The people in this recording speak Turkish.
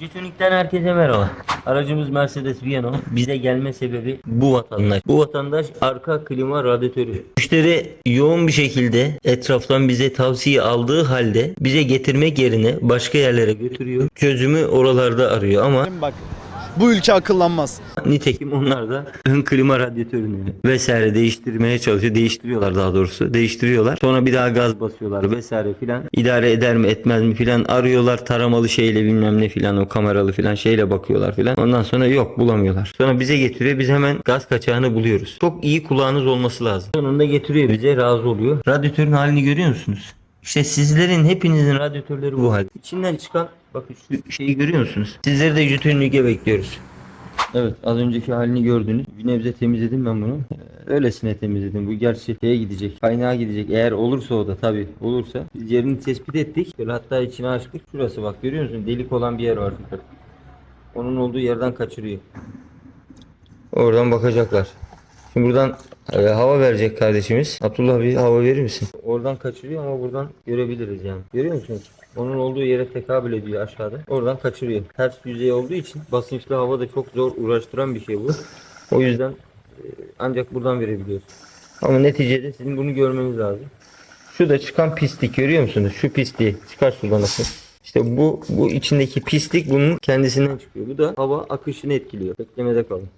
Jütünik'ten herkese merhaba. Aracımız Mercedes Viano. Bize gelme sebebi bu vatandaş. Bu vatandaş arka klima radyatörü. Müşteri yoğun bir şekilde etraftan bize tavsiye aldığı halde bize getirmek yerine başka yerlere götürüyor. Çözümü oralarda arıyor ama Bak bu ülke akıllanmaz. nitekim onlar da ön klima radyatörünü vesaire değiştirmeye çalışıyor. Değiştiriyorlar daha doğrusu. Değiştiriyorlar. Sonra bir daha gaz basıyorlar vesaire filan. İdare eder mi etmez mi filan arıyorlar taramalı şeyle bilmem ne filan o kameralı filan şeyle bakıyorlar filan. Ondan sonra yok bulamıyorlar. Sonra bize getiriyor. Biz hemen gaz kaçağını buluyoruz. Çok iyi kulağınız olması lazım. Sonunda getiriyor bize razı oluyor. Radyatörün halini görüyor musunuz? İşte sizlerin hepinizin radyatörleri bu halde. İçinden çıkan bakın şu şeyi görüyor musunuz? Sizleri de Jütünlük'e bekliyoruz. Evet az önceki halini gördünüz. Bir nebze temizledim ben bunu. Ee, Öylesine temizledim. Bu gerçi şeye gidecek. Kaynağa gidecek. Eğer olursa o da tabi olursa. Biz yerini tespit ettik. Böyle hatta içine açtık. Şurası bak görüyor musun? Delik olan bir yer var. Onun olduğu yerden kaçırıyor. Oradan bakacaklar. Buradan e, hava verecek kardeşimiz. Abdullah bir hava verir misin? Oradan kaçırıyor ama buradan görebiliriz yani. Görüyor musunuz? Onun olduğu yere tekabül ediyor aşağıda. Oradan kaçırıyor. Ters yüzey olduğu için basınçlı hava da çok zor uğraştıran bir şey bu. O yüzden e, ancak buradan verebiliyoruz. Ama neticede sizin bunu görmeniz lazım. Şu da çıkan pislik görüyor musunuz? Şu pisliği çıkar şuradan akın. İşte bu bu içindeki pislik bunun kendisinden çıkıyor. Bu da hava akışını etkiliyor. Beklemede kalın.